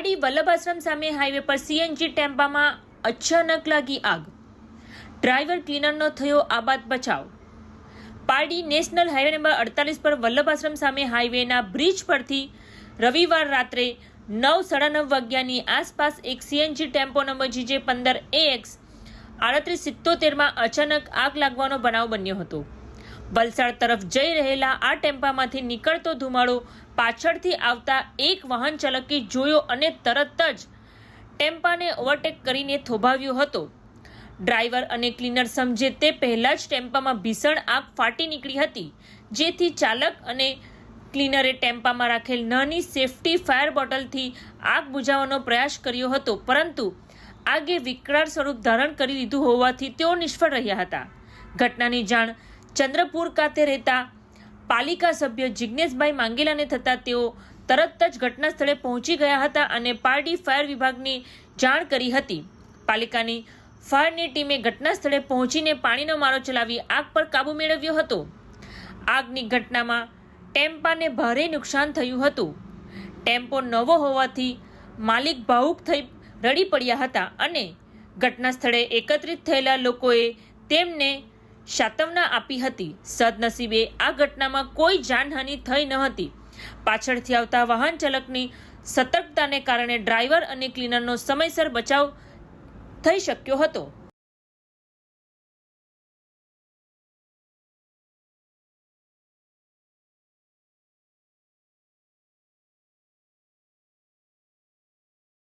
પારડી વલ્લભ આશ્રમ સામે હાઈવે પર સીએનજી ટેમ્પામાં અચાનક લાગી આગ. ડ્રાઈવર ક્લીનરનો થયો આબાદ બચાવ. પારડી નેશનલ હાઈવે નંબર અડતાલીસ પર વલ્લભ આશ્રમ સામે હાઈવેના બ્રિજ પરથી રવિવાર રાત્રે નવ સાડા નવ વાગ્યાની આસપાસ એક સીએનજી ટેમ્પો નંબર જીજે પંદર એક્સ આડત્રીસ સિત્તોતેરમાં અચાનક આગ લાગવાનો બનાવ બન્યો હતો. વલસાડ તરફ જઈ રહેલા આ ટેમ્પામાંથી નીકળતો ધુમાડો પાછળથી આવતા એક વાહન ચાલકે જોયો અને તરત જ ટેમ્પાને ઓવરટેક કરીને થોભાવ્યો હતો. ડ્રાઈવર અને ક્લીનર સમજે તે પહેલાં જ ટેમ્પામાં ભીષણ આગ ફાટી નીકળી હતી, જેથી ચાલક અને ક્લીનરે ટેમ્પામાં રાખેલ નાની સેફટી ફાયર બોટલથી આગ બુઝાવવાનો પ્રયાસ કર્યો હતો, પરંતુ આગે વિકરાળ સ્વરૂપ ધારણ કરી લીધું હોવાથી તેઓ નિષ્ફળ રહ્યા હતા. ઘટનાની જાણ ચંદ્રપુર ખાતે રહેતા પાલિકા સભ્ય જિજ્ઞેશભાઈ માંગેલાને થતાં તેઓ તરત જ ઘટના સ્થળે પહોંચી ગયા હતા અને પારડી ફાયર વિભાગની જાણ કરી હતી. પાલિકાની ફાયરની ટીમે ઘટના સ્થળે પહોંચીને પાણીનો મારો ચલાવી આગ પર કાબૂ મેળવ્યો હતો. આગની ઘટનામાં ટેમ્પાને ભારે નુકસાન થયું હતું. ટેમ્પો નવો હોવાથી માલિક ભાવુક થઈ રડી પડ્યા હતા અને ઘટના સ્થળે એકત્રિત થયેલા લોકોએ તેમને સાંત્વના આપી હતી. સદનસીબે આ ઘટનામાં કોઈ જાનહાનિ થઈ ન હતી. પાછળથી આવતા વાહન ચાલકની સતર્કતાને કારણે ડ્રાઈવર અને ક્લીનરનો સમયસર બચાવ થઈ શક્યો હતો.